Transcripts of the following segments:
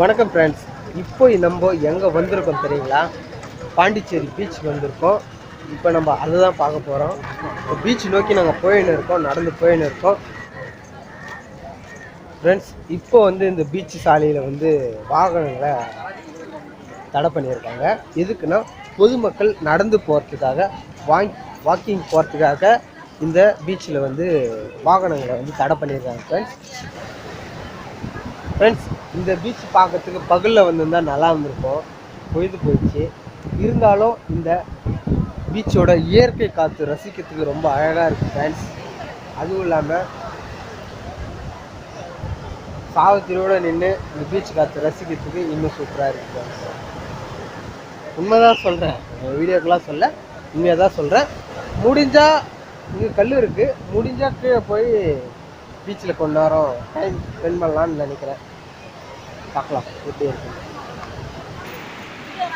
வணக்கம் ஃப்ரெண்ட்ஸ் இப்போ நம்ம எங்கே வந்திருக்கோம் தெரியுங்களா? பாண்டிச்சேரி பீச் வந்திருக்கோம். இப்போ நம்ம அதை தான் பார்க்க போகிறோம் பீச் நோக்கி நாங்கள் போயின்னு இருக்கோம் நடந்து போயின்னு இருக்கோம். ஃப்ரெண்ட்ஸ் இப்போ வந்து இந்த பீச் சாலையில் வந்து வாகனங்களை தடை பண்ணியிருக்காங்க. எதுக்குன்னா பொதுமக்கள் நடந்து போகிறதுக்காக வாங் வாக்கிங் போகிறதுக்காக இந்த பீச்சில் வந்து வாகனங்களை வந்து தடை பண்ணியிருக்காங்க ஃப்ரெண்ட்ஸ் ஃப்ரெண்ட்ஸ் இந்த பீச் பார்க்கறதுக்கு பகலில் வந்திருந்தா நல்லா இருந்திருக்கும். பொழுது போயிடுச்சு. இருந்தாலும் இந்த பீச்சோட இயற்கை காற்று ரசிக்கிறதுக்கு ரொம்ப அழகாக இருக்குது ஃப்ரெண்ட்ஸ் அதுவும் இல்லாமல் சாவத்திரியோடு நின்று இந்த பீச் காற்று ரசிக்கிறதுக்கு இன்னும் சூப்பராக இருக்குது ஃப்ரெண்ட்ஸ் உண்மைதான் சொல்கிறேன் வீடியோக்கெலாம் சொல்ல உண்மையாக தான் சொல்கிறேன் முடிஞ்சால் இங்கே கல் இருக்குது முடிஞ்சால் கீழே போய் பீச்சில் கொஞ்ச நேரம் டைம் ஸ்பெண்ட் பண்ணலாம்னு நினைக்கிறேன். பார்க்கலாம் எப்படி இருக்கு.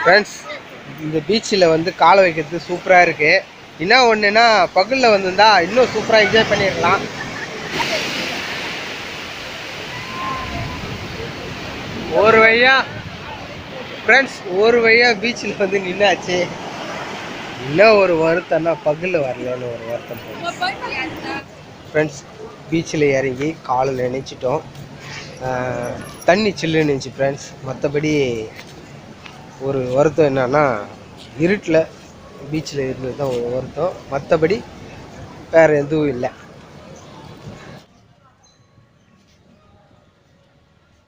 ஃப்ரெண்ட்ஸ் இந்த பீச்சில் வந்து காலை வைக்கிறது சூப்பராக இருக்குது என்ன ஒன்றுனா பகலில் வந்திருந்தா இன்னும் சூப்பராக என்ஜாய் பண்ணிடலாம் ஒரு வழியா ஃப்ரெண்ட்ஸ் ஒரு வழியா பீச்சில் வந்து நின்னாச்சு. இன்னும் ஒரு வருத்தம்னா பகலில் வரலன்னு ஒரு வருத்தம் ஃப்ரெண்ட்ஸ் பீச்சில் இறங்கி காலில் நினைச்சிட்டோம். தண்ணி சில்லுன்னு இருந்துச்சு ஃப்ரெண்ட்ஸ் மற்றபடி ஒரு வருத்தம் என்னன்னா இருட்டில் பீச்சில் இருந்தது தான் ஒரு வருத்தம். மற்றபடி வேறு எதுவும் இல்லை.